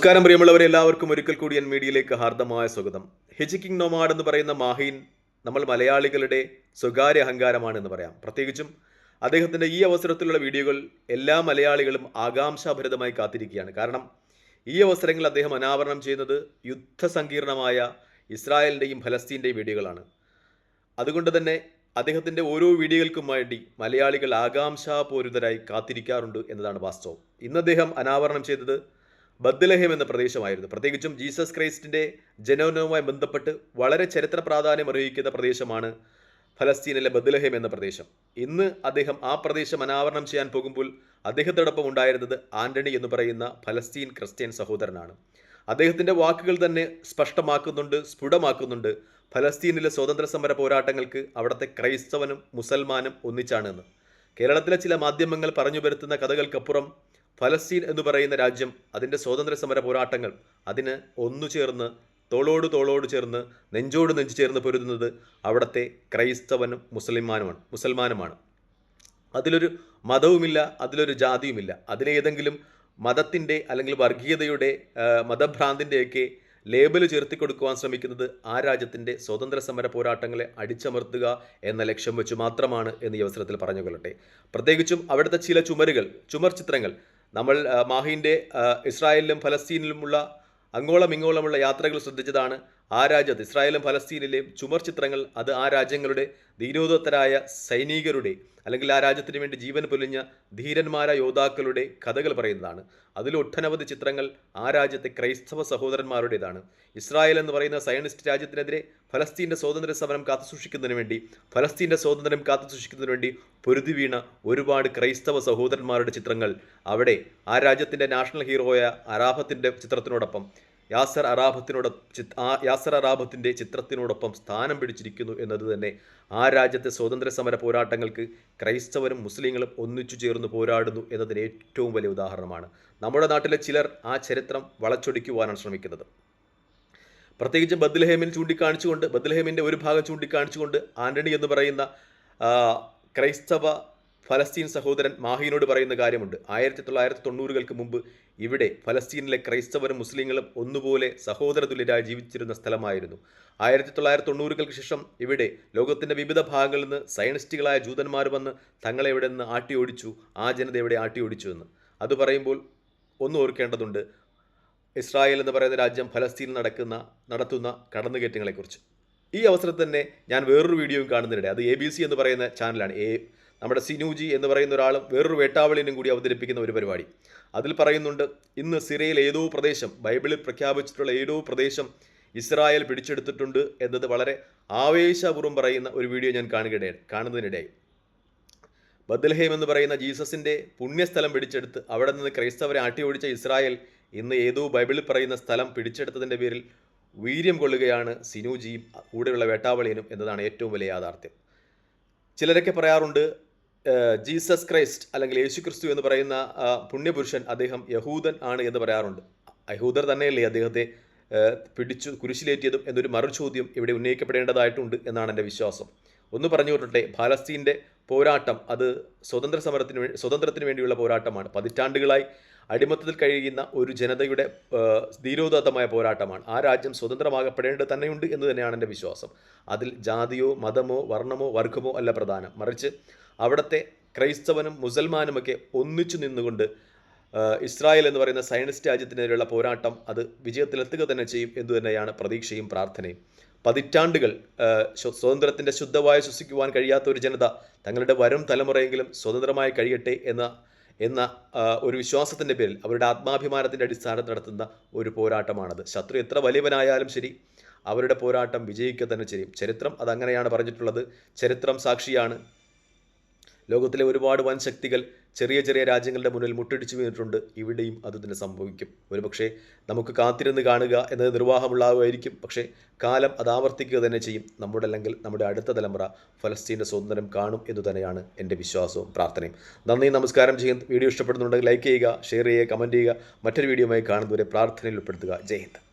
നമസ്കാരം പ്രിയമുള്ളവരെ എല്ലാവർക്കും ഒരിക്കൽ കൂടി എൻ മീഡിയയിലേക്ക് ഹാർദമായ സ്വാഗതം. ഹിജിക്കിംഗ് നോമാഡ് എന്ന് പറയുന്ന മാഹീൻ നമ്മൾ മലയാളികളുടെ സ്വകാര്യ അഹങ്കാരമാണ് എന്ന് പറയാം. പ്രത്യേകിച്ചും അദ്ദേഹത്തിന്റെ ഈ അവസരത്തിലുള്ള വീഡിയോകൾ എല്ലാ മലയാളികളും ആകാംക്ഷാഭരിതമായി കാത്തിരിക്കുകയാണ്. കാരണം ഈ അവസരങ്ങളിൽ അദ്ദേഹം അനാവരണം ചെയ്യുന്നത് യുദ്ധസങ്കീർണമായ ഇസ്രായേലിന്റെയും ഫലസ്തീന്റെയും വീഡിയോകളാണ്. അതുകൊണ്ട് തന്നെ അദ്ദേഹത്തിന്റെ ഓരോ വീഡിയോകൾക്കും വേണ്ടി മലയാളികൾ ആകാംക്ഷാപൂരിതരായി കാത്തിരിക്കാറുണ്ട് എന്നതാണ് വാസ്തവം. ഇന്ന് അദ്ദേഹം അനാവരണം ചെയ്തത് ബദ്ലഹേം എന്ന പ്രദേശമായിരുന്നു. പ്രത്യേകിച്ചും ജീസസ് ക്രൈസ്റ്റിന്റെ ജനനവുമായി ബന്ധപ്പെട്ട് വളരെ ചരിത്ര പ്രാധാന്യം അറിയിക്കുന്ന പ്രദേശമാണ് ഫലസ്തീനിലെ ബദ്ലഹേം എന്ന പ്രദേശം. ഇന്ന് അദ്ദേഹം ആ പ്രദേശം അനാവരണം ചെയ്യാൻ പോകുമ്പോൾ അദ്ദേഹത്തോടൊപ്പം ഉണ്ടായിരുന്നത് ആന്റണി എന്ന് പറയുന്ന ഫലസ്തീൻ ക്രിസ്ത്യൻ സഹോദരനാണ്. അദ്ദേഹത്തിന്റെ വാക്കുകൾ തന്നെ സ്പഷ്ടമാക്കുന്നുണ്ട് സ്ഫുടമാക്കുന്നുണ്ട്. ഫലസ്തീനിലെ സ്വാതന്ത്ര്യ സമര പോരാട്ടങ്ങൾക്ക് അവിടുത്തെ ക്രൈസ്തവനും മുസൽമാനും ഒന്നിച്ചാണെന്ന് കേരളത്തിലെ ചില മാധ്യമങ്ങൾ പറഞ്ഞു വരുത്തുന്ന കഥകൾക്കപ്പുറം ഫലസ്തീൻ എന്ന് പറയുന്ന രാജ്യം അതിന്റെ സ്വാതന്ത്ര്യ സമര പോരാട്ടങ്ങൾ അതിന് ഒന്നു ചേർന്ന് തോളോട് തോളോട് ചേർന്ന് നെഞ്ചോട് നെഞ്ച് ചേർന്ന് പൊരുതുന്നത് അവിടുത്തെ ക്രൈസ്തവനും മുസ്ലിമാനുമാണ് മുസൽമാനുമാണ്. അതിലൊരു മതവുമില്ല അതിലൊരു ജാതിയുമില്ല. അതിലേതെങ്കിലും മതത്തിന്റെ അല്ലെങ്കിൽ വർഗീയതയുടെ മതഭ്രാന്തിന്റെയൊക്കെ ലേബൽ ചേർത്തി കൊടുക്കുവാൻ ശ്രമിക്കുന്നത് ആ രാജ്യത്തിന്റെ സ്വാതന്ത്ര്യ സമര പോരാട്ടങ്ങളെ അടിച്ചമർത്തുക എന്ന ലക്ഷ്യം വെച്ച് മാത്രമാണ് എന്ന് ഈ അവസരത്തിൽ പറഞ്ഞു കൊള്ളട്ടെ പ്രത്യേകിച്ചും അവിടുത്തെ ചില ചുമരുകൾ ചുമർ ചിത്രങ്ങൾ നമ്മൾ മാഹിന്റെ ഇസ്രായേലിലും ഫലസ്തീനിലുമുള്ള അങ്ങോളം ഇങ്ങോളമുള്ള യാത്രകൾ ശ്രദ്ധിച്ചതാണ്. ആ രാജ്യത്ത് ഇസ്രായേലും ഫലസ്തീനിലെയും ചുമർ ചിത്രങ്ങൾ അത് ആ രാജ്യങ്ങളുടെ ധീരോദത്തരായ സൈനികരുടെ അല്ലെങ്കിൽ ആ രാജ്യത്തിന് വേണ്ടി ജീവൻ പൊലിഞ്ഞ ധീരന്മാരായ യോദ്ധാക്കളുടെ കഥകൾ പറയുന്നതാണ്. അതിൽ ഒട്ടനവധി ചിത്രങ്ങൾ ആ രാജ്യത്തെ ക്രൈസ്തവ സഹോദരന്മാരുടേതാണ്. ഇസ്രായേൽ എന്ന് പറയുന്ന സയനിസ്റ്റ് രാജ്യത്തിനെതിരെ ഫലസ്തീന്റെ സ്വാതന്ത്ര്യ സമരം കാത്തുസൂക്ഷിക്കുന്നതിന് വേണ്ടി ഫലസ്തീന്റെ സ്വാതന്ത്ര്യം കാത്തുസൂക്ഷിക്കുന്നതിന് വേണ്ടി പൊരുതി വീണ ഒരുപാട് ക്രൈസ്തവ സഹോദരന്മാരുടെ ചിത്രങ്ങൾ അവിടെ ആ രാജ്യത്തിന്റെ നാഷണൽ ഹീറോയായ അറാഫത്തിന്റെ ചിത്രത്തിനോടൊപ്പം യാസർ അറാബത്തിനോട് യാസർ അറാബത്തിന്റെ ചിത്രത്തിനോടൊപ്പം സ്ഥാനം പിടിച്ചിരിക്കുന്നു എന്നത് തന്നെ ആ രാജ്യത്തെ സ്വാതന്ത്ര്യ സമര പോരാട്ടങ്ങൾക്ക് ക്രൈസ്തവരും മുസ്ലിങ്ങളും ഒന്നിച്ചു ചേർന്ന് പോരാടുന്നു എന്നതിന് ഏറ്റവും വലിയ ഉദാഹരണമാണ്. നമ്മുടെ നാട്ടിലെ ചിലർ ആ ചരിത്രം വളച്ചൊടിക്കുവാനാണ് ശ്രമിക്കുന്നത്. പ്രത്യേകിച്ച് ബദ്ലഹേമിൽ ചൂണ്ടിക്കാണിച്ചുകൊണ്ട് ബദ്ലഹേമിന്റെ ഒരു ഭാഗം ചൂണ്ടിക്കാണിച്ചുകൊണ്ട് ആന്റണി എന്ന് പറയുന്ന ക്രൈസ്തവ ഫലസ്തീൻ സഹോദരൻ മാഹിനോട് പറയുന്ന കാര്യമുണ്ട്. ആയിരത്തി തൊള്ളായിരത്തി തൊണ്ണൂറുകൾക്ക് മുമ്പ് ഇവിടെ ഫലസ്തീനിലെ ക്രൈസ്തവരും മുസ്ലിങ്ങളും ഒന്നുപോലെ സഹോദരതുല്യരായി ജീവിച്ചിരുന്ന സ്ഥലമായിരുന്നു. ആയിരത്തി തൊള്ളായിരത്തി തൊണ്ണൂറുകൾക്ക് ശേഷം ഇവിടെ ലോകത്തിന്റെ വിവിധ ഭാഗങ്ങളിൽ നിന്ന് സയനിസ്റ്റുകളായ ജൂതന്മാർ വന്ന് തങ്ങളെ ഇവിടെ നിന്ന് ആട്ടി ഓടിച്ചു ആ ജനത ഇവിടെ ആട്ടി ഓടിച്ചു എന്ന്. അത് പറയുമ്പോൾ ഒന്ന് ഓർക്കേണ്ടതുണ്ട്. ഇസ്രായേൽ എന്ന് പറയുന്ന രാജ്യം ഫലസ്തീനിൽ നടക്കുന്ന നടത്തുന്ന കടന്നുകയറ്റങ്ങളെക്കുറിച്ച്. ഈ അവസരത്തിൽ തന്നെ ഞാൻ വേറൊരു വീഡിയോയും കാണുന്നതിനിടെ അത് എ ബി സി എന്ന് പറയുന്ന ചാനലാണ് എ നമ്മുടെ സിനുജി എന്ന് പറയുന്ന ഒരാളും വേറൊരു വേട്ടാവളിനും കൂടി അവതരിപ്പിക്കുന്ന ഒരു പരിപാടി. അതിൽ പറയുന്നുണ്ട് ഇന്ന് സിറയിൽ ഏതോ പ്രദേശം ബൈബിളിൽ പ്രഖ്യാപിച്ചിട്ടുള്ള ഏതോ പ്രദേശം ഇസ്രായേൽ പിടിച്ചെടുത്തിട്ടുണ്ട് എന്നത് വളരെ ആവേശപൂർവം പറയുന്ന ഒരു വീഡിയോ ഞാൻ കാണുകയിടെ കാണുന്നതിനിടയായി. ബദൽഹേം എന്ന് പറയുന്ന ജീസസിന്റെ പുണ്യസ്ഥലം പിടിച്ചെടുത്ത് അവിടെ നിന്ന് ക്രൈസ്തവരെ ആട്ടിയോടിച്ച ഇസ്രായേൽ ഇന്ന് ഏതോ ബൈബിളിൽ പറയുന്ന സ്ഥലം പിടിച്ചെടുത്തതിന്റെ പേരിൽ വീര്യം കൊള്ളുകയാണ് സിനുജിയും കൂടെയുള്ള വേട്ടാവളിയനും എന്നതാണ് ഏറ്റവും വലിയ യാഥാർത്ഥ്യം. ചിലരൊക്കെ പറയാറുണ്ട് ജീസസ് ക്രൈസ്റ്റ് അല്ലെങ്കിൽ യേശു ക്രിസ്തു എന്ന് പറയുന്ന പുണ്യപുരുഷൻ അദ്ദേഹം യഹൂദൻ ആണ് എന്ന് പറയാറുണ്ട്. യഹൂദർ തന്നെയല്ലേ അദ്ദേഹത്തെ പിടിച്ചു കുരിശിലേറ്റിയതും എന്നൊരു മറുചോദ്യം ഇവിടെ ഉന്നയിക്കപ്പെടേണ്ടതായിട്ടുണ്ട് എന്നാണ് എന്റെ വിശ്വാസം. ഒന്ന് പറഞ്ഞു വിട്ടട്ടെ ഫലസ്തീന്റെ പോരാട്ടം അത് സ്വതന്ത്ര സമരത്തിന് സ്വതന്ത്രത്തിന് വേണ്ടിയുള്ള പോരാട്ടമാണ്. പതിറ്റാണ്ടുകളായി അടിമത്തത്തിൽ കഴിയുന്ന ഒരു ജനതയുടെ ധീരോദത്തമായ പോരാട്ടമാണ്. ആ രാജ്യം സ്വതന്ത്രമാകപ്പെടേണ്ടത് തന്നെയുണ്ട് എന്ന് തന്നെയാണ് എന്റെ വിശ്വാസം. അതിൽ ജാതിയോ മതമോ വർണമോ വർഗമോ അല്ല പ്രധാനം. മറിച്ച് അവിടുത്തെ ക്രൈസ്തവനും മുസൽമാനുമൊക്കെ ഒന്നിച്ചു നിന്നുകൊണ്ട് ഇസ്രായേൽ എന്ന് പറയുന്ന സയനിസ്റ്റ് രാജ്യത്തിനെതിരെയുള്ള പോരാട്ടം അത് വിജയത്തിലെത്തുക തന്നെ ചെയ്യും എന്ന് തന്നെയാണ് പ്രതീക്ഷയും പ്രാർത്ഥനയും. പതിറ്റാണ്ടുകൾ സ്വതന്ത്രത്തിന്റെ സ്വാതന്ത്ര്യത്തിന്റെ ശ്വസിക്കുവാൻ കഴിയാത്ത ഒരു ജനത തങ്ങളുടെ വരും തലമുറയെങ്കിലും സ്വതന്ത്രമായി കഴിയട്ടെ എന്ന എന്ന ഒരു വിശ്വാസത്തിന്റെ പേരിൽ അവരുടെ ആത്മാഭിമാനത്തിന്റെ അടിസ്ഥാനത്തിൽ നടത്തുന്ന ഒരു പോരാട്ടമാണത്. ശത്രു എത്ര വലിയവനായാലും ശരി അവരുടെ പോരാട്ടം വിജയിക്കുക തന്നെ ചെയ്യും. ചരിത്രം അതങ്ങനെയാണ് പറഞ്ഞിട്ടുള്ളത്. ചരിത്രം സാക്ഷിയാണ് ലോകത്തിലെ ഒരുപാട് വൻ ശക്തികൾ ചെറിയ ചെറിയ രാജ്യങ്ങളുടെ മുന്നിൽ മുട്ടിടിച്ചു വീണിട്ടുണ്ട്. ഇവിടെയും അത് തന്നെ സംഭവിക്കും. ഒരുപക്ഷെ നമുക്ക് കാത്തിരുന്ന് കാണുക എന്നത് നിർവാഹമുള്ളതായിരിക്കും പക്ഷേ കാലം അത് ആവർത്തിക്കുക തന്നെ ചെയ്യും. നമ്മുടെ അല്ലെങ്കിൽ നമ്മുടെ അടുത്ത തലമുറ ഫലസ്തീന്റെ സ്വതന്ത്രം കാണും എന്നു തന്നെയാണ് എന്റെ വിശ്വാസവും പ്രാർത്ഥനയും. നന്ദി നമസ്കാരം. ചെയ്യുന്ന വീഡിയോ ഇഷ്ടപ്പെടുന്നുണ്ടെങ്കിൽ ലൈക്ക് ചെയ്യുക ഷെയർ ചെയ്യുക കമന്റ് ചെയ്യുക. മറ്റൊരു വീഡിയോയുമായി കാണുന്നവരെ പ്രാർത്ഥനയിൽ ഉൾപ്പെടുത്തുക. ജയ് ഹിന്ദ്.